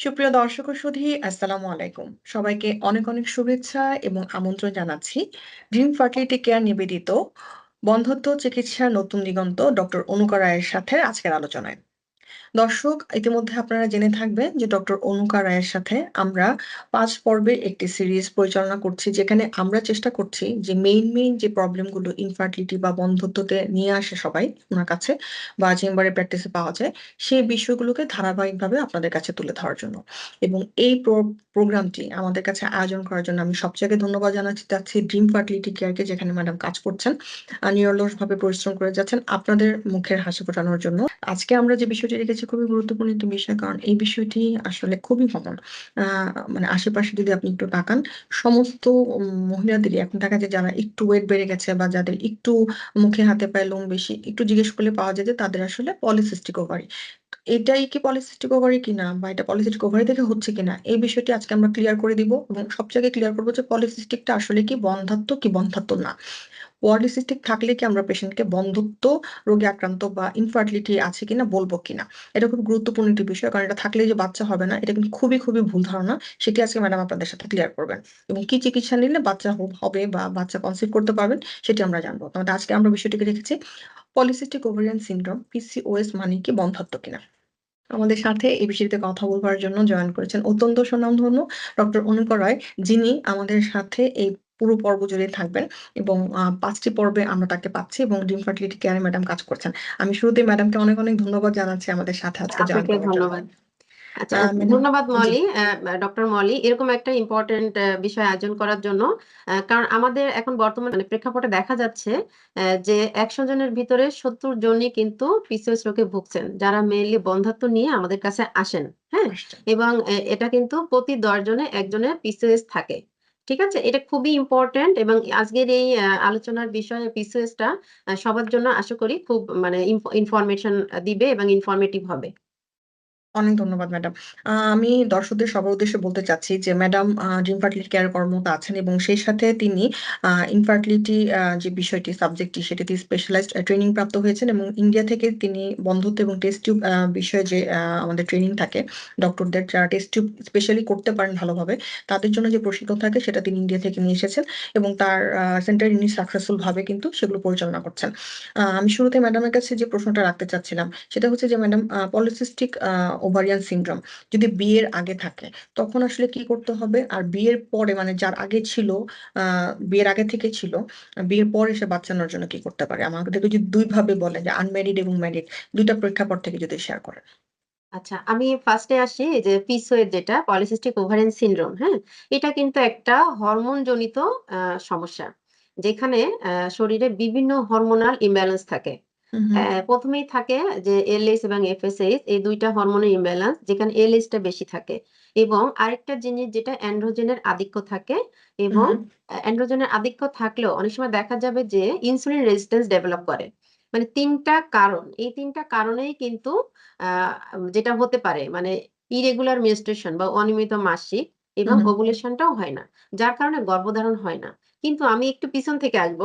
সুপ্রিয় দর্শক ও সুধী আসসালামু আলাইকুম। সবাইকে অনেক, অনেক শুভেচ্ছা এবং আমন্ত্রণ জানাচ্ছি ড্রিম ফার্টিলিটি কেয়ার নিবেদিত বন্ধত্ব চিকিৎসার নতুন দিগন্ত ডক্টর অনুকা রায়ের সাথে আজকের আলোচনায়। দর্শক, ইতিমধ্যে আপনারা জেনে থাকবেন যে ডক্টর অনুকা রায়ের সাথে আমরা পাঁচ পর্বের একটি সিরিজ পরিচালনা করছি, যেখানে আমরা চেষ্টা করছি যে মেইন মেইন যে প্রবলেমগুলো ইনফার্টিলিটি বা বন্ধুত্বতে নিয়ে আসে সবাই ওনার কাছে বা চেম্বারে প্র্যাকটিসে পাওয়া যায়, সেই বিষয়গুলোকে ধারাবাহিকভাবে আপনাদের কাছে তুলে ধরার জন্য। এবং এই প্রোগ্রামটি আমাদের কাছে আয়োজন করার জন্য আমি সবচেয়ে আগে ধন্যবাদ জানাচ্ছি চাচ্ছি ড্রিম ফার্টিলিটি কেয়ারকে যেখানে ম্যাডাম কাজ করছেন নিরলসভাবে পরিশ্রম করে যাচ্ছেন আপনাদের মুখের হাসি ফোটানোর জন্য। আজকে আমরা যে বিষয়টি রেখেছি খুবই গুরুত্বপূর্ণ একটি বিষয়, কারণ এই বিষয়টি আসলে খুবই কমন মানে আশেপাশে যদি আপনি একটু তাকান, সমস্ত মহিলাদেরই, এখন দেখা যায় যারা একটু ওয়েট বেড়ে গেছে বা যাদের একটু মুখে হাতে পায়ে লোম বেশি, একটু জিজ্ঞেস করলে পাওয়া যায় যে তাদের আসলে পলিসিস্টিক ওভারি এটাই কি পলিসিস্টিক ওভারি কিনা বা এটা পলিসিস্টিক ওভারি থেকে হচ্ছে কিনা, এই বিষয়টি আজকে আমরা ক্লিয়ার করে দিব এবং সব জায়গায় ক্লিয়ার করব যে পলিসিস্টিকটা আসলে কি বন্ধাত্ম কি বন্ধাত্ম না। পলিসিস্টিক থাকলে কি আমরা পেশেন্টকে বন্ধুত্ব, রোগে আক্রান্ত বা ইনফার্টিলিটি আছে কিনা বলব কিনা, এটা খুব গুরুত্বপূর্ণ একটি বিষয় কারণ এটা থাকলে যে বাচ্চা হবে না, এটা কিন্তু খুবই খুবই ভুল ধারণা, সেটি আজকে ম্যাডাম আপনাদের সাথে ক্লিয়ার করবেন এবং কি চিকিৎসা নিলে বাচ্চা হবে বা বাচ্চা কনসিভ করতে পারবেন সেটি আমরা জানব। তাহলে আজকে আমরা বিষয়টিকে রেখেছি পলিসিস্টিক ওভারিয়ান সিন্ড্রোম পিসিওএস মানে কি বন্ধাত্ম কিনা? আমাদের সাথে এই বিষয়টিতে কথা বলবার জন্য জয়েন করেছেন অত্যন্ত সুনামধন্য ডক্টর অনুকর রায় যিনি আমাদের সাথে এই পুরো পর্ব জুড়ে থাকবেন এবং পাঁচটি পর্বে আমরা তাকে পাচ্ছি এবং ডিম ফার্টিলিটি কেয়ারে ম্যাডাম কাজ করছেন। আমি শুরুতে ম্যাডামকে অনেক অনেক ধন্যবাদ জানাচ্ছি আমাদের সাথে আজকে জয়েন করার ধন্যবাদ। আচ্ছা ধন্যবাদ মলি ডক্টর মলি। এরকম একটা ইম্পর্টেন্ট বিষয় আয়োজন করার জন্য কারণ আমাদের এখন বর্তমানে মানে প্রেক্ষাপটে দেখা যাচ্ছে যে একশো জনের ভিতরে সত্তর জনই কিন্তু পিসিওএস রোগে ভুগছেন যারা মেইনলি বন্ধাত্ব নিয়ে আমাদের কাছে আসেন হ্যাঁ? এবং এটা কিন্তু প্রতি দশ জনে একজনের পিসিওএস থাকে ঠিক আছে? এটা খুবই ইম্পর্টেন্ট এবং আজকের এই আলোচনার বিষয়ে পিসিএসটা সবার জন্য আশা করি খুব মানে ইনফরমেশন দিবে এবং ইনফরমেটিভ হবে। অনেক ধন্যবাদ, ম্যাডাম। আমি দর্শকদের সবার উদ্দেশ্যে বলতে চাচ্ছি যে, ম্যাডাম ড্রিম ফার্টিলিটি কেয়ার কর্মরত আছেন এবং সেই সাথে তিনি ইনফার্টিলিটি যে বিষয়টি সাবজেক্টটি সেটিতে স্পেশালাইজড ট্রেনিং প্রাপ্ত হয়েছেন এবং ইন্ডিয়া থেকে তিনি বন্ধুত্ব এবং টেস্ট টিউব বিষয়ে যে আমাদের ট্রেনিং থাকে ডক্টরদের যারা টেস্ট টিউব স্পেশালি করতে পারেন ভালোভাবে, তাদের জন্য যে প্রশিক্ষণ থাকে, সেটা তিনি ইন্ডিয়া থেকে নিয়ে এসেছেন এবং তার সেন্টার ইনি সাকসেসফুলভাবে কিন্তু সেগুলো পরিচালনা করছেন। আমি শুরুতে ম্যাডামের কাছে যে প্রশ্নটা রাখতে চাচ্ছিলাম, সেটা হচ্ছে যে, ম্যাডাম পলিসিস্টিক ওভারিয়ান সিনড্রোম যদি বিয়ের আগে থাকে, তখন আসলে কি করতে হবে? আর বিয়ের পরে মানে যার আগে ছিল বিয়ের আগে থেকে ছিল, বিয়ের পরে সে বাচ্চা নেওয়ার জন্য কি করতে পারে? আমাকে যদি দুই ভাবে বলে যে আনম্যারিড এবং ম্যারিড দুইটা প্রেক্ষাপট থেকে যদি শেয়ার করেন আচ্ছা আমি ফার্স্টে আসি যে পিসোয়েড যেটা পলিসিস্টিক ওভারিয়ান সিনড্রোম হ্যাঁ? এটা কিন্তু একটা হরমোন জনিত সমস্যা, যেখানে শরীরে বিভিন্ন হরমোনাল ইমব্যালেন্স থাকে। প্রথমেই থাকে যে এলএস এবং এফএসএইচ এই দুইটা হরমোনের ইমব্যালেন্স যেখানে এলএস টা বেশি থাকে এবং আরেকটা জিনিস যেটা অ্যান্ড্রোজেনের আধিক্য থাকে এবং অ্যান্ড্রোজেনের আধিক্য থাকলেও অনেক সময় দেখা যাবে যে ইনসুলিন রেজিস্ট্যান্স ডেভেলপ করে। মানে তিনটা কারণ এই তিনটা কারণেই কিন্তু যেটা হতে পারে মানে ইরেগুলার মেনস্ট্রুয়েশন বা অনিয়মিত মাসিক এবং ওভুলেশনটাও হয় না যার কারণে গর্ভধারণ হয় না। কিন্তু আমি একটু পিছন থেকে আসব।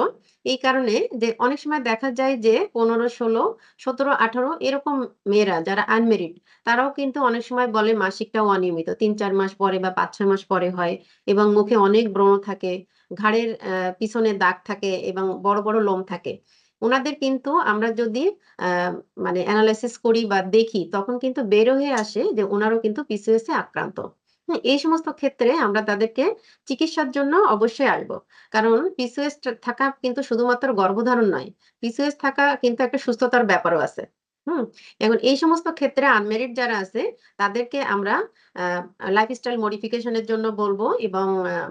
এই কারণে যে অনেক সময় দেখা যায় যে পনেরো, ষোলো, সতেরো, আঠারো এরকম মেয়েরা যারা আনমেরিড তারাও কিন্তু অনেক সময় বলে মাসিকটাও অনিয়মিত। তিন, চার মাস পরে বা পাঁচ, ছয় মাস পরে হয় এবং মুখে অনেক ব্রণ থাকে, ঘাড়ের পিছনে দাগ থাকে এবং বড় বড় লোম থাকে। ওনাদের কিন্তু আমরা যদি মানে অ্যানালাইসিস করি বা দেখি, তখন কিন্তু বের হয়ে আসে যে ওনারও কিন্তু পিসিএস আক্রান্ত। এই সমস্ত ক্ষেত্রে আমরা তাদেরকে চিকিৎসার জন্য অবশ্যই আসব। কারণ পিসিওএস থাকা কিন্তু শুধুমাত্র গর্ভধারণ নয় পিসিওএস থাকা কিন্তু একটা সুস্থতার ব্যাপারও আছে। হুম এখন এই সমস্ত ক্ষেত্রে আনমেরিড যারা আছে তাদেরকে আমরা লাইফস্টাইল মডিফিকেশনের জন্য বলব এবং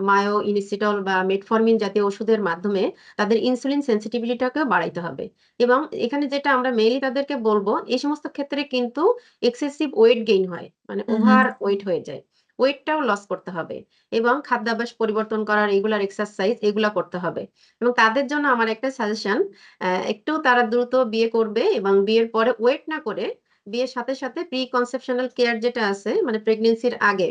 মায়ো ইনিসিটল বা মেটফরমিন জাতীয় ওষুধের মাধ্যমে তাদের ইনসুলিন সেন্সিটিভিটিটাকেও বাড়াইতে হবে। এবং এখানে যেটা আমরা মেইনলি তাদেরকে বলব এই সমস্ত ক্ষেত্রে কিন্তু এক্সেসিভ ওয়েট গেইন হয় মানে ওভার ওয়েট হয়ে যায়। ওয়েটটাও লস করতে হবে এবং খাদ্যাভ্যাস পরিবর্তন করার রেগুলার এক্সারসাইজ এগুলা করতে হবে এবং তাদের জন্য আমার একটা সাজেশন একটু তারা দ্রুত বিয়ে করবে এবং বিয়ের পরে ওয়েট না করে বিয়ের সাথে সাথে প্রি কনসেপশনাল কেয়ার যেটা আছে মানে প্রেগনেন্সির আগে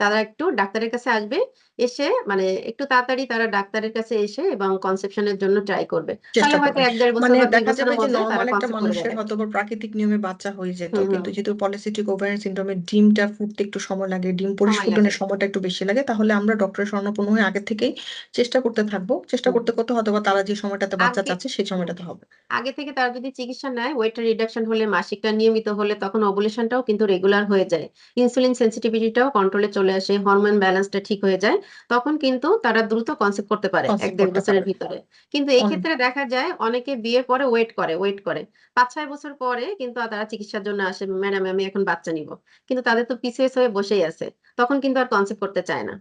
তারা একটু ডাক্তারের কাছে আসবে। এসে মানে একটু তাড়াতাড়ি তারা ডাক্তারের কাছে এসে এবং কনসেপশন এর জন্য ট্রাই করবে। তাহলে হয়তো করবেন। ১-১.৫ বছর মানে বা ২ দেখা যাবে যে নরমাল একটা কনসেপ্ট করে মানুষের যাবে। হয়তোবা প্রাকৃতিক নিয়মে বাচ্চা হয়ে যেত। কিন্তু যেহেতু পলিসিস্টিক ওভারিয়ান সিনড্রোমে ডিমটা ফুটতে একটু সময় লাগে, ডিম পরিস্ফুটনের সময়টা একটু বেশি লাগে। তাহলে আমরা ডক্টরের শরণাপন্ন হয়ে আগে থেকেই চেষ্টা করতে থাকব। চেষ্টা। করতে, করতে হয়তোবা তারা যে সময়টাতে বাচ্চা চাচ্ছে সেই সময়টাতে হবে। আগে থেকে তারা যদি চিকিৎসা নেয় ওয়েটটা রিডাকশন হলে মাসিকটা নিয়মিত হলে তখন ওভুলেশন টাও কিন্তু রেগুলার হয়ে যায়। ইনসুলিন সেনসিটিভিটি টাও কন্ট্রোলে চলে আসে, হরমোন ব্যালেন্সটা ঠিক হয়ে যায়। তখন কিন্তু তারা দ্রুত কনসেপ্ট করতে পারে এক ১-১.৫ বছরের ভিতরে। কিন্তু এই ক্ষেত্রে দেখা যায় অনেকে বিয়ের পরে ওয়েট করে, ওয়েট করে। ৫-৬ বছর পরে কিন্তু তারা চিকিৎসার জন্য আসে, "ম্যাডাম আমি এখন বাচ্চা নিব কিন্তু তাদের তো পিছিয়ে হয়ে বসেই আছে। তখন কিন্তু আর কনসেপ্ট করতে চায় না।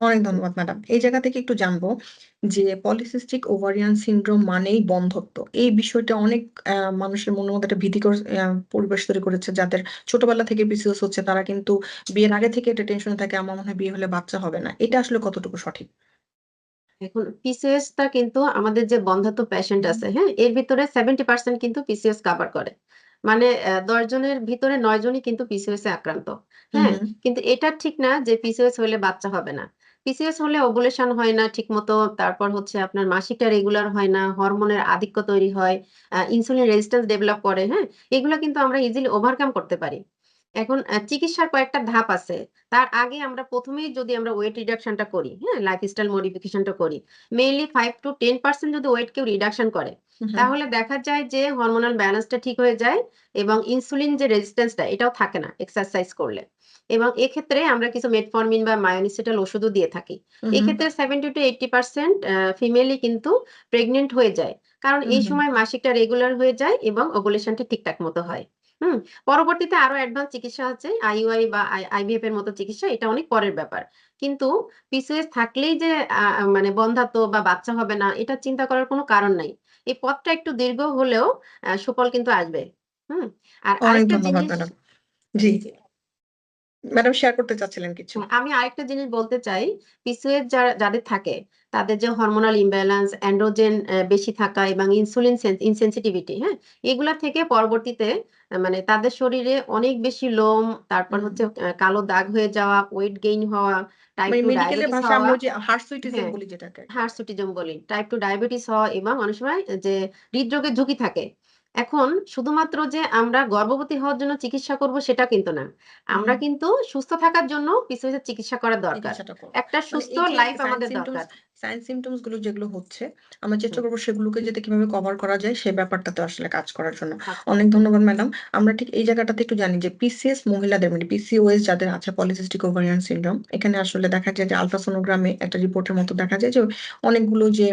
অনেক ধন্যবাদ ম্যাডাম। এই জায়গা থেকে একটু জানব যে পলিসিস্টিক ওভারিয়ান সিন্ড্রোম মানেই বন্ধত্ব এই বিষয়টা অনেক মানুষের মনের মধ্যে একটা ভীতিকর পরিবেশ তৈরি করেছে। যাদের ছোটবেলা থেকে পিসিওএস হচ্ছে তারা কিন্তু বিয়ের আগে থেকে এটা টেনশনে থাকে আমার মনে হয় বিয়ে হলে বাচ্চা হবে না। এটা আসলে কতটুকু সঠিক? এখন পিসিওএস টা কিন্তু আমাদের যে বন্ধ্যাত্ব পেশেন্ট আছে, হ্যাঁ? এর ভিতরে 70% কিন্তু পিসিওএস কভার করে। মানে ১০ জনের ভিতরে ৯ জনই কিন্তু পিসিওএস এ আক্রান্ত। হ্যাঁ? কিন্তু এটা ঠিক না যে পিসিওএস হলে বাচ্চা হবে না। পিসিওএস হলে ওভুলেশন হয় না ঠিকমতো। তারপর হচ্ছে আপনার মাসিকটা রেগুলার হয় না, হরমোনের আধিক্য তৈরি হয়, ইনসুলিন রেজিস্ট্যান্স ডেভেলপ করে, হ্যাঁ? এগুলা কিন্তু আমরা ইজিলি ওভারকাম করতে পারি। এখন চিকিৎসার কয়েকটা ধাপ আছে। তার আগে আমরা প্রথমেই যদি আমরা ওয়েট রিডাকশন টা করি, হ্যাঁ? লাইফস্টাইল মডিফিকেশন টা করি। মেইনলি 5-10% যদি ওয়েট কেউ রিডাকশন করে। তাহলে দেখা যায় যে হরমোনাল ব্যালেন্স টা ঠিক হয়ে যায় এবং ইনসুলিন যে রেজিস্ট্যান্স টা এটাও থাকে না এক্সারসাইজ করলে। এবং এক্ষেত্রে আমরা কিছু মেটফরমিন বা মায়োনিসিটাল ওষুধও দিয়ে থাকি। হুম, হুম। এক্ষেত্রে 70-80% আ ফিমেলই কিন্তু প্রেগনেন্ট হয়ে যায়। কারণ এই সময় মাসিকটা রেগুলার হয়ে যায় এবং ওভুলেশনটা ঠিকঠাক মতো হয়। হুম? পরবর্তীতে আরও অ্যাডভান্স চিকিৎসা আছে। আইইউআই বা আইভিএফ এর মতো চিকিৎসা এটা অনেক পরের ব্যাপার। কিন্তু পিসিওএস থাকলেই যে মানে বন্ধ্যাত্ব বা বাচ্চা হবে না এটা চিন্তা করার কোনো কারণ নাই। এই পথটা একটু দীর্ঘ হলেও সুফল কিন্তু আসবে। হুম? আর আরেকটা জিনিস। জি। ম্যাডাম শেয়ার করতে চাচ্ছিলেন কিছু। হ্যাঁ, আমি আরেকটা জিনিস বলতে চাই, পিসিওএস যারা যাদের থাকে, তাদের যে হরমোনাল ইমব্যালেন্স, অ্যান্ড্রোজেন বেশি থাকা এবং ইনসুলিন সেন ইনসেনসিটিভিটি, হ্যাঁ? এগুলা থেকে পরবর্তীতে মানে তাদের শরীরে অনেক বেশি লোম, তারপর হচ্ছে কালো দাগ হয়ে যাওয়া, ওয়েট গেইন হওয়া, টাইপ মানে 2 মেডিকেলের ডায়াবেটিস ভাষায় হওয়া আমরা যে হার্সুইটিজম হ্যাঁ, বলি। হার্সুটিজম। টাইপ 2 ডায়াবেটিস হওয়া এবং অনেক সময় যে হৃদরোগের ঝুঁকি থাকে। এখন শুধুমাত্র যে আমরা গর্ভবতী হওয়ার জন্য চিকিৎসা করব সেটা কিন্তু না। আমরা কিন্তু সুস্থ থাকার জন্য পিছু চিকিৎসা করা দরকার। একটা সুস্থ লাইফ আমাদের দরকার। সাইন সিম্পটমসগুলো যেগুলো হচ্ছে, আমরা চেষ্টা করব সেগুলোকে যাতে কীভাবে কভার করা যায় সে ব্যাপারটাতে আসলে কাজ করার জন্য। অনেক ধন্যবাদ ম্যাডাম। আমরা ঠিক এই জায়গাটাতে একটু জানি যে পিসিএস মহিলাদের মানে পিসিওএস যাদের আছে পলিসিস্টিক ওভারিয়ান সিনড্রোম এখানে আসলে দেখা যায় যে আল্ট্রাসোনোগ্রামে একটা রিপোর্টের মতো দেখা যায় যে অনেকগুলো যে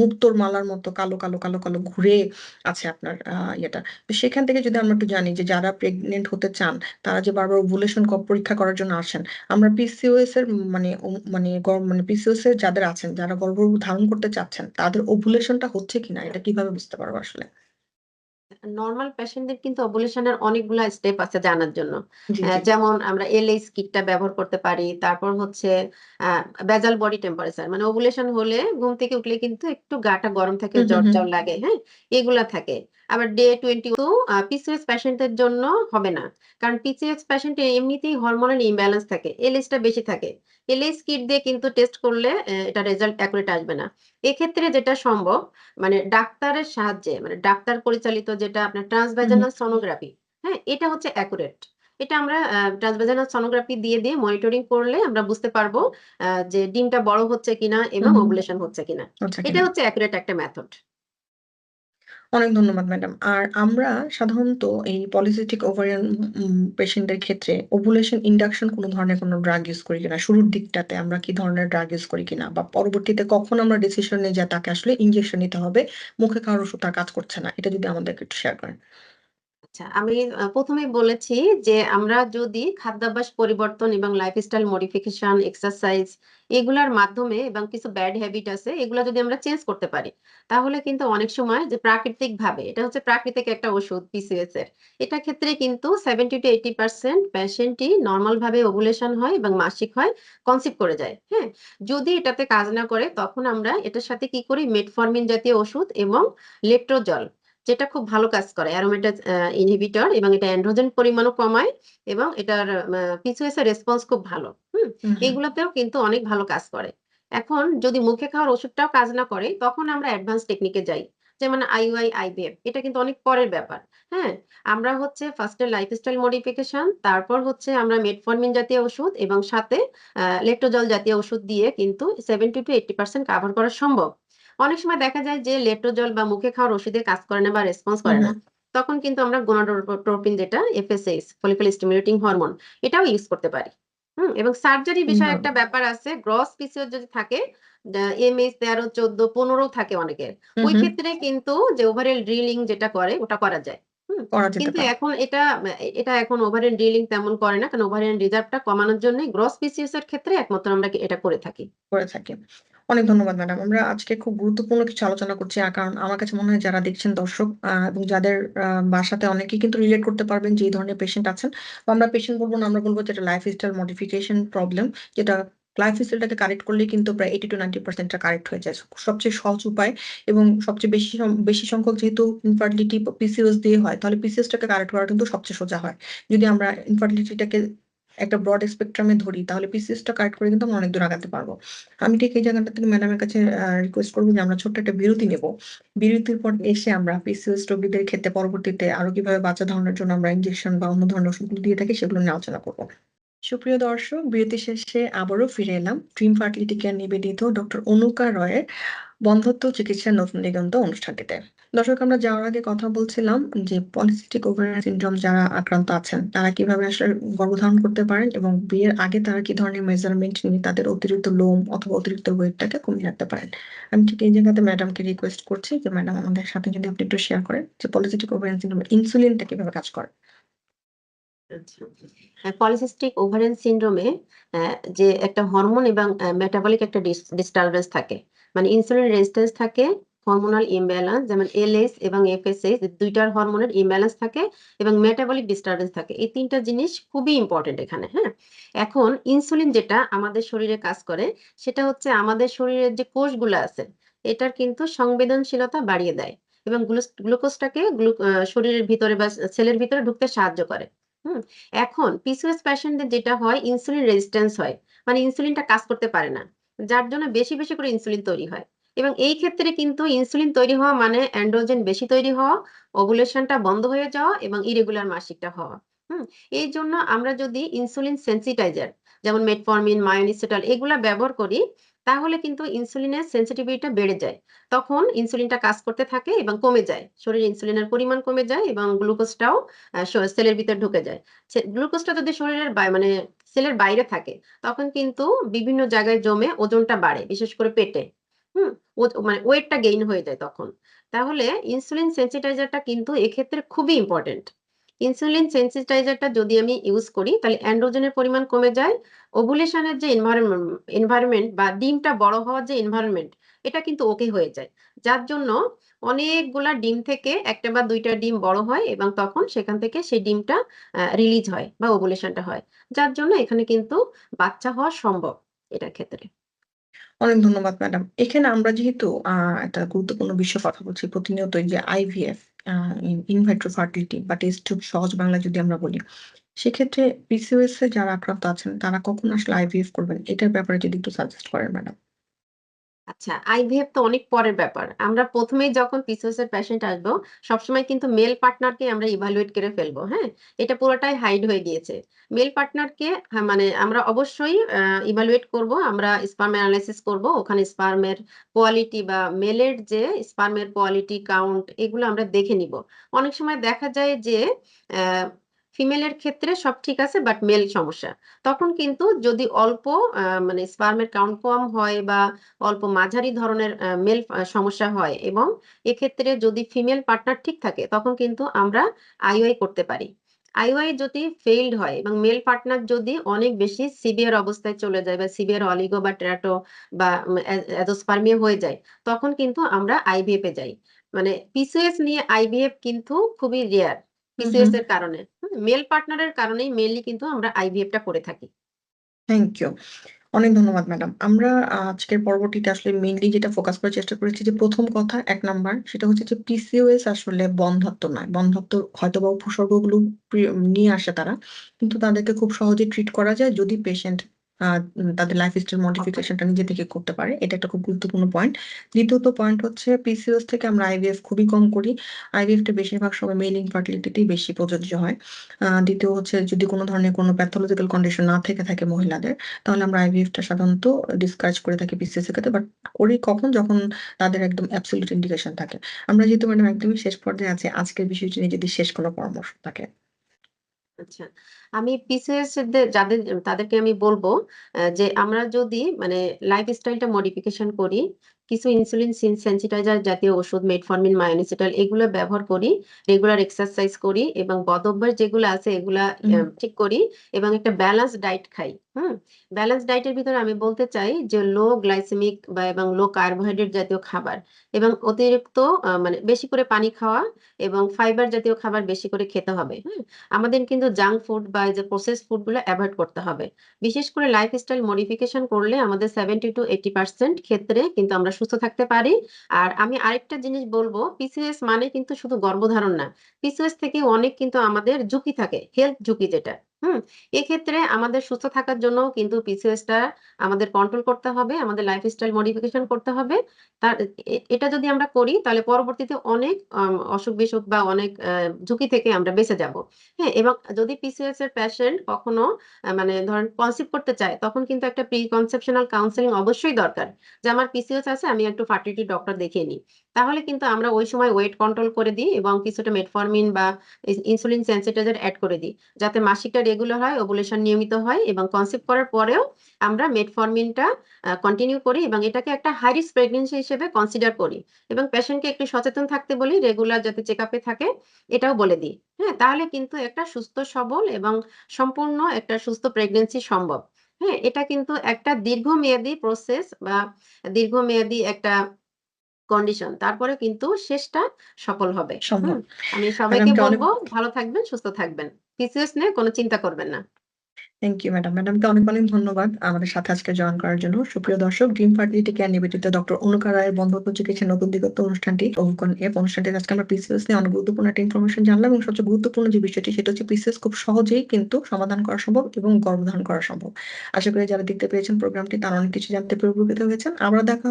মুক্তোর মালার মতো কালো, কালো, কালো, কালো ঘুরে আছে আপনার ইয়েটা। তো সেখান থেকে যদি আমরা একটু জানি যে যারা প্রেগনেন্ট হতে চান তারা যে বারবার ওভুলেশন পরীক্ষা করার জন্য আসেন। আমরা পিসিওএস এর মানে মানে মানে পিসিওএস এর যাদের আছেন, যারা গর্ভ ধারণ করতে চাচ্ছেন, তাদের ওভুলেশনটা হচ্ছে কিনা এটা কীভাবে বুঝতে পারব আসলে? নর্মাল পেশেন্টদের কিন্তু অবুলেশনের অনেকগুলো স্টেপ আছে জানার জন্য। যেমন আমরা এলএইচ কিটটা ব্যবহার করতে পারি। তারপর হচ্ছে বেজাল বডি টেম্পারেচার মানে ওভুলেশন হলে ঘুম থেকে উঠলে কিন্তু একটু গাটা গরম থাকে, জ্বর। জ্বর লাগে, হ্যাঁ? এগুলা থাকে। আবার ডে 20 তো আ পিসিওএস পেশেন্টদের জন্য হবে না। কারণ পিসিওএস পেশেন্ট এমনিতেই হরমোনাল ইমব্যালেন্স থাকে। এলএইচটা বেশি থাকে। এলএস কিট দিয়ে কিন্তু টেস্ট করলে এটা রেজাল্ট অ্যাকুরেট আসবে না। এক্ষেত্রে যেটা সম্ভব মানে ডাক্তারের সাহায্যে মানে ডাক্তার পরিচালিত যেটা আপনার। ট্রান্সভাজানাল সোনোগ্রাফি, হ্যাঁ? এটা হচ্ছে অ্যাকুরেট। এটা আমরা ট্রান্সভাজানাল সোনোগ্রাফি দিয়ে, দিয়ে মনিটরিং করলে আমরা বুঝতে পারব যে ডিমটা বড় হচ্ছে কিনা এবং। ওভুলেশন হচ্ছে কিনা। এটা হচ্ছে অ্যাকুরেট একটা মেথড। অনেক ধন্যবাদ ম্যাডাম। আর আমরা সাধারণত এই পলিসিটিক ওভারিয়ান পেশেন্টের ক্ষেত্রে ওভুলেশন ইন্ডাকশন কোনো ধরনের কোনো ড্রাগ ইউজ করি কিনা? শুরুর দিকটাতে আমরা কি ধরনের ড্রাগ ইউজ করি কিনা? বা পরবর্তীতে কখন আমরা ডিসিশন নিয়ে যে তাকে আসলে ইঞ্জেকশন নিতে হবে, মুখে কারোর ওষুধ তার কাজ করছে না। এটা যদি আমাদেরকে একটু শেয়ার করেন। আচ্ছা, আমি প্রথমে বলেছি যে আমরা যদি খাদ্যাভ্যাস পরিবর্তন এবং লাইফস্টাইল মডিফিকেশন, এক্সারসাইজ এগুলার মাধ্যমে এবং কিছু ব্যাড হ্যাবিট আছে এগুলা যদি আমরা চেঞ্জ করতে পারি, তাহলে কিন্তু অনেক সময় যে প্রাকৃতিক ভাবে এটা হচ্ছে প্রাকৃতিক একটা ওষুধ পিসিএস এর। এটার ক্ষেত্রে কিন্তু 70-80% পেশেন্টই নর্মাল ভাবে ওভুলেশন হয় এবং মাসিক হয়, কনসিভ করে যায়। হ্যাঁ? যদি এটাতে কাজ না করে তখন আমরা এটার সাথে কি করি মেটফর্মিন জাতীয় ওষুধ এবং লেট্রোজল যেটা খুব ভালো কাজ করে। অ্যারোমেটাজ ইনহিবিটর এবং এটা অ্যান্ড্রোজেন পরিমাণও কমায় এবং এটার পিসিওএস এর রেসপন্স খুব ভালো। হুম। এগুলোতেও কিন্তু অনেক ভালো কাজ করে। এখন যদি মুখে খাওয়ার ওষুধটাও কাজ না করে তখন আমরা অ্যাডভান্স টেকনিকে যাই। যেমন আইইউআই আইভিএফ এটা কিন্তু অনেক পরের ব্যাপার। হ্যাঁ? আমরা হচ্ছে ফার্স্টে লাইফস্টাইল মডিফিকেশন তারপর হচ্ছে আমরা মেটফরমিন জাতীয় ওষুধ এবং সাথে লেট্রোজল জাতীয় ওষুধ দিয়ে কিন্তু seventy to eighty percent cover করা সম্ভব। অনেক সময় দেখা যায় যে লেট্রোজল বা মুখে খাওয়ার ওষুধে কাজ করে না বা রেসপন্স করে না। তখন কিন্তু আমরা গোনাডোট্রোপিন যেটা এফএসএইচ ফলিকল স্টিমুলেটিং হরমোন এটাও ইউজ করতে পারি। হুম এবং সার্জারি বিষয়ে একটা ব্যাপার আছে গ্রস পিসিও যদি থাকে এমএস তেরো চোদ্দ পনেরো থাকে অনেকের ওই ক্ষেত্রে কিন্তু যে ওভারঅল ড্রিলিং যেটা করে ওটা করা যায়। হুম কিন্তু এখন এটা এটা এখন ওভারঅল ড্রিলিং তেমন করে না কারণ ওভারঅল রিজার্ভটা কমানোর জন্য গ্রস পিসিএস এর ক্ষেত্রে একমাত্র আমরা এটা করে থাকি। করে থাকি। অনেক ধন্যবাদ, ম্যাডাম। আমরা আজকে খুব গুরুত্বপূর্ণ কিছু আলোচনা করছি কারণ আমার কাছে মনে হয় যারা দেখছেন দর্শক এবং যাদের বাসাতে অনেকেই কিন্তু রিলেট করতে পারবেন যে ধরনের পেশেন্ট আছেন। আমরা পেশেন্ট বলব না, আমরা বলব যেটা লাইফ স্টাইল মডিফিকেশন প্রবলেম যেটা লাইফ স্টাইলটাকে কারেক্ট করলে কিন্তু প্রায় এইটি টু নাইনটি পার্সেন্টটা কারেক্ট হয়ে যায়। সবচেয়ে সহজ উপায় এবং সবচেয়ে বেশি বেশি সংখ্যক যেহেতু ইনফার্টিলিটি পিসিওএস দিয়ে হয়, তাহলে পিসিওএসটাকে কারেক্ট করা কিন্তু সবচেয়ে সোজা হয়। যদি আমরা ইনফার্টিলিটিটাকে একটা ব্রড স্পেকট্রামে ধরি, তাহলে পিসিএসটা কারেক্ট করে কিন্তু আমরা অনেক দূর আগাতে পারব। আমি ঠিক এই জায়গাটা থেকে ম্যাডামের কাছে রিকোয়েস্ট করব যে আমরা ছোট্ট একটা বিরতি নেব। বিরতির পর এসে আমরা পিসিএস রোগীদের ক্ষেত্রে পরবর্তীতে আরও কীভাবে বাচ্চা ধারণের জন্য আমরা ইনজেকশন বা অন্য ধরনের ওষুধগুলো দিয়ে থাকি সেগুলো নিয়ে আলোচনা করব। সুপ্রিয় দর্শক, বিরতি শেষে আবারও ফিরে এলাম। ড্রিম ফার্টিলিটি কেয়ার নিবেদিত ডক্টর অনুকা রয়ের বন্ধত্ব চিকিৎসার নতুন দিগন্ত অনুষ্ঠানটিতে। দর্শক, আমরা যাওয়ার আগে কথা বলছিলাম যে পলিসিস্টিক ওভারিয়ান সিনড্রোম যারা আক্রান্ত আছেন, তারা কীভাবে আসলে গর্ভধারণ করতে পারেন এবং বিয়ের আগে তারা কি ধরনের মেজারমেন্ট নিয়ে তাদের অতিরিক্ত লোম অথবা অতিরিক্ত ওয়েটটাকে কমিয়ে রাখতে পারেন? আমি ঠিক এই জায়গাতে ম্যাডামকে রিকোয়েস্ট করছি যে ম্যাডাম আমাদের সাথে যদি আপনি একটু শেয়ার করেন যে পলিসিস্টিক ওভারিয়ান সিনড্রোম ইনসুলিনটা কীভাবে কাজ করে? পলিসিস্টিক ওভারিয়ান সিনড্রোমে যে একটা হরমোন এবং মেটাবলিক একটা ডিস্টারবেন্স থাকে। মানে ইনসুলিন রেজিস্ট্যান্স থাকে হরমোনাল ইমব্যালেন্স যেমন এলএস এবং এফএসএইচ দুইটার হরমোনের ইমব্যালেন্স থাকে এবং মেটাবলিক ডিস্টারবেন্স থাকে। এই তিনটা জিনিস খুবই ইম্পর্টেন্ট এখানে হ্যাঁ? এখন ইনসুলিন যেটা আমাদের শরীরে কাজ করে, সেটা হচ্ছে আমাদের শরীরের যে কোষগুলো আছে, এটার কিন্তু সংবেদনশীলতা বাড়িয়ে দেয় এবং গ্লুকোজটাকে শরীরের ভিতরে বা সেলের ভিতরে ঢুকতে সাহায্য করে, হুম? এখন পিসিওএস পেশেন্টদের যেটা হয় ইনসুলিন রেজিস্ট্যান্স হয় মানে ইনসুলিনটা কাজ করতে পারে না, যার জন্য বেশি বেশি করে ইনসুলিন তৈরি হয়। এবং এই ক্ষেত্রে কিন্তু ইনসুলিন তৈরি হওয়া মানে অ্যান্ড্রোজেন বেশি তৈরি হওয়া ওভুলেশনটা বন্ধ হয়ে যাওয়া এবং ইরেগুলার মাসিকটা হওয়া। হুম, এই জন্য আমরা যদি ইনসুলিন সেন্সিটাইজার যেমন মেটফরমিন মায়োনিসেটল এগুলা ব্যবহার করি, তাহলে কিন্তু ইনসুলিনের সেন্সিটিভিটিটা বেড়ে যায়। তখন ইনসুলিনটা কাজ করতে থাকে এবং কমে যায়। শরীরে ইনসুলিনের পরিমাণ কমে যায় এবং গ্লুকোজটাও সেলের ভিতরে ঢুকে যায়। গ্লুকোজটা যদি শরীরের মানে সেলের বাইরে থাকে, তখন কিন্তু বিভিন্ন জায়গায় জমে ওজনটা বাড়ে, বিশেষ করে পেটে। মানে ওয়েটটা গেইন হয়ে যায় তখন। তাহলে ইনসুলিন সেন্সিটাইজারটা কিন্তু এক্ষেত্রে খুবই ইম্পর্টেন্ট ইনসুলিন সেন্সিটাইজারটা যদি আমি ইউজ করি, তাহলে অ্যান্ড্রোজেনের পরিমাণ কমে যায়। ওভুলেশনের যে এনভায়রনমেন্ট এনভায়রনমেন্ট বা ডিমটা বড় হওয়ার যে এনভায়রনমেন্ট এটা কিন্তু ওকে হয়ে যায়। যার জন্য অনেকগুলা ডিম থেকে একটা বা দুইটা ডিম বড় হয় এবং তখন সেখান থেকে সেই ডিমটা রিলিজ হয় বা ওভুলেশনটা হয়। যার জন্য এখানে কিন্তু বাচ্চা হওয়া সম্ভব এটার ক্ষেত্রে। অনেক ধন্যবাদ, ম্যাডাম। এখানে আমরা যেহেতু একটা গুরুত্বপূর্ণ বিষয় কথা বলছি, প্রতিনিয়ত যে আইভিএফ ইনভাইট্রো ফার্টিলিটি বা টেস্ট টিউব সহজ বাংলা যদি আমরা বলি, সেক্ষেত্রে পিসিওএস এ যারা আক্রান্ত আছেন, তারা কখন আসলে আইভিএফ করবেন? এটার ব্যাপারে যদি একটু সাজেস্ট করেন, ম্যাডাম। আচ্ছা আইভিএফ তো অনেক পরের ব্যাপার। আমরা প্রথমেই যখন পিসিওএস এর পেশেন্ট আসব, সবসময় কিন্তু মেল পার্টনারকে আমরা ইভালুয়েট করে ফেলব হ্যাঁ? এটা পুরোটাই হাইড হয়ে গিয়েছে। মেল পার্টনারকে মানে আমরা অবশ্যই ইভালুয়েট করব, আমরা স্পার্ম অ্যানালাইসিস করব, ওখানে স্পার্মের কোয়ালিটি বা মেলের যে স্পার্মের কোয়ালিটি কাউন্ট এগুলো আমরা দেখে নিব। অনেক সময় দেখা যায় যে ফিমেলের ক্ষেত্রে সব ঠিক আছে বাট মেল সমস্যা। তখন কিন্তু যদি অল্প মানে স্পার্মের কাউন্ট কম হয় বা অল্প মাঝারি ধরনের মেল সমস্যা হয় এবং এক্ষেত্রে যদি ফিমেল পার্টনার ঠিক থাকে, তখন কিন্তু আমরা আইওআই করতে পারি। আইওআই যদি ফেইল্ড হয় এবং মেল পার্টনার যদি অনেক বেশি সিভিয়ার অবস্থায় চলে যায় বা সিভিয়ার অলিগো বা ট্রাটো বা অ্যাজোস্পার্মিয়া হয়ে যায়, তখন কিন্তু আমরা আইভিএফ এ যাই। মানে পিসিএস নিয়ে আইভিএফ কিন্তু খুবই রেয়ার পিসিএস এর কারণে মেল পার্টনারের কারণেই মেনলি কিন্তু আমরা আইভিএফ টা করে থাকি থ্যাংক ইউ অনেক ধন্যবাদ ম্যাডাম। আমরা আজকের পর্বটিতে আসলে মেইনলি যেটা ফোকাস করার চেষ্টা করেছি যে ১ম কথা ১ নাম্বার সেটা হচ্ছে যে পিসিওএস আসলে বন্ধ্যাত্ব নয়। বন্ধ্যাত্ব হয়তোবা উপসর্গগুলো নিয়ে আসে তারা। কিন্তু তাদেরকে খুব সহজেই ট্রিট করা যায় যদি পেশেন্ট আ লাইফ স্টাইল মডিফিকেশনটা নিজে থেকে করতে পারে। এটা একটা খুব গুরুত্বপূর্ণ পয়েন্ট। দ্বিতীয়ত পয়েন্ট হচ্ছে পিসিওএস থেকে আমরা আইভিএফ খুবই কম করি। আইভিএফটা বেশিরভাগ সময় মেল ইনফার্টিলিটিতেই বেশি প্রযোজ্য হয়। দ্বিতীয় হচ্ছে যদি কোনো ধরনের কোনো প্যাথোলজিক্যাল কন্ডিশন না থেকে থাকে মহিলাদের তাহলে আমরা আইভিএফটা সাধারণত ডিসকারেজ করে থাকি পিসিওএস এর ক্ষেত্রে। বাট করি কখন? যখন তাদের একদম অ্যাবসোলিউট ইন্ডিকেশন থাকে। আমরা যেহেতু ম্যাডাম একদমই শেষ পর্যায়ে আছি আজকের বিষয়টি নিয়ে যদি শেষ কোন পরামর্শ থাকে। আচ্ছা। আমি পিসিওএস দের যাদের তাদেরকে আমি বলব যে আমরা যদি মানে লাইফস্টাইলটা মডিফিকেশন করি, কিছু ইনসুলিন সিন সেনসিটাইজার জাতীয় ওষুধ মেটফর্মিন, মায়োনিসিটাল এগুলো ব্যবহার করি, রেগুলার এক্সারসাইজ করি এবং বদঅভ্যাস যেগুলো আছে এগুলা ঠিক করি এবং একটা ব্যালেন্স ডায়েট খাই। হুম? ব্যালেন্স ডায়েটের ভিতরে আমি বলতে চাই যে লো গ্লাইসেমিক বা এবং লো কার্বোহাইড্রেট জাতীয় খাবার এবং অতিরিক্ত মানে বেশি করে পানি খাওয়া এবং ফাইবার জাতীয় খাবার বেশি করে খেতে হবে। হুম? আমাদের কিন্তু জাঙ্ক ফুড বা এই যে প্রসেস ফুডগুলো এভয়েড করতে হবে। বিশেষ করে লাইফস্টাইল মডিফিকেশন করলে আমাদের 70-80% ক্ষেত্রে কিন্তু আমরা সুস্থ থাকতে পারি। আর আমি আরেকটা জিনিস বলব পিসিএস মানে কিন্তু শুধু গর্ভধারণ না। পিসিএস থেকে অনেক কিন্তু আমাদের ঝুঁকি থাকে। হেলথ ঝুঁকি যেটা। হুম? এক্ষেত্রে আমাদের সুস্থ থাকার জন্য কিন্তু পিসিওএসটা আমাদের কন্ট্রোল করতে হবে। আমাদের লাইফস্টাইল মডিফিকেশন করতে হবে। তার এটা যদি আমরা করি, তাহলে পরবর্তীতে অনেক অসুখ-বিসুখ বা অনেক ঝুঁকি থেকে আমরা বেঁচে যাব। হ্যাঁ? এবং যদি পিসিওএস এর পেশেন্ট কখনো মানে ধরেন কনসিভ করতে চায়, তখন কিন্তু একটা প্রি কনসেপশনাল কাউন্সেলিং অবশ্যই দরকার। যে আমার পিসিওএস আছে, আমি একটু ফার্টিলিটি ডক্টর দেখিয়ে নিই। তাহলে কিন্তু আমরা ওই সময় ওয়েট কন্ট্রোল করে দিই এবং কিছুটা মেটফর্মিন বা ইনসুলিন সেন্সিটাইজার অ্যাড করে দিই। যাতে মাসিকটা রেগুলার হয়, ওভুলেশন নিয়মিত হয় এবং কনসিভ করার পরেও আমরা মেটফর্মিনটা কন্টিনিউ করি এবং এটাকে একটা হাই রিস্ক প্রেগন্যান্সি হিসেবে কনসিডার করি এবং পেশেন্টকে একটু সচেতন থাকতে বলি, রেগুলার যাতে চেকআপ এ থাকে এটাও বলে দিই। হ্যাঁ? তাহলে কিন্তু একটা সুস্থ সবল এবং সম্পূর্ণ একটা সুস্থ প্রেগনেন্সি সম্ভব। হ্যাঁ? এটা কিন্তু একটা দীর্ঘমেয়াদী প্রসেস বা দীর্ঘমেয়াদী একটা কন্ডিশন। তারপরে কিন্তু শেষটা সফল হবে। আমি সবাইকে বলব ভালো থাকবেন, সুস্থ থাকবেন। পিসিএস নিয়ে কোনো চিন্তা করবেন না। Thank you madam. ম্যাডামকে অনেক, অনেক ধন্যবাদ আমাদের সাথে আজকে জয়েন করার জন্য। সুপ্রিয় দর্শক ড্রিম ফার্টিলিটি কেয়ার নিবেদিত ডক্টর অনুকা রায়ের বন্ধ্যাত্ব চিকিৎসা নতুন দিগন্ত অনুষ্ঠানটি অঙ্কন এপ অনুষ্ঠানটিতে আজকে আমরা পিসিএস নিয়ে অনেক গুরুত্বপূর্ণ একটা ইনফরমেশন জানলাম এবং সবচেয়ে গুরুত্বপূর্ণ যে বিষয়টি সেটা হচ্ছে পিসিএস খুব সহজেই কিন্তু সমাধান করা সম্ভব এবং গর্ভধারণ করা সম্ভব। আশা করি যারা দেখতে পেয়েছেন প্রোগ্রামটি তারা অনেক কিছু জানতে পেরে উপকৃত হয়েছেন। আবার দেখা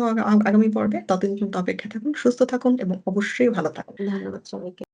আগামী পর্বে। ততদিন কিন্তু অপেক্ষা থাকুন, সুস্থ থাকুন এবং অবশ্যই ভালো থাকুন। ধন্যবাদ সবাইকে।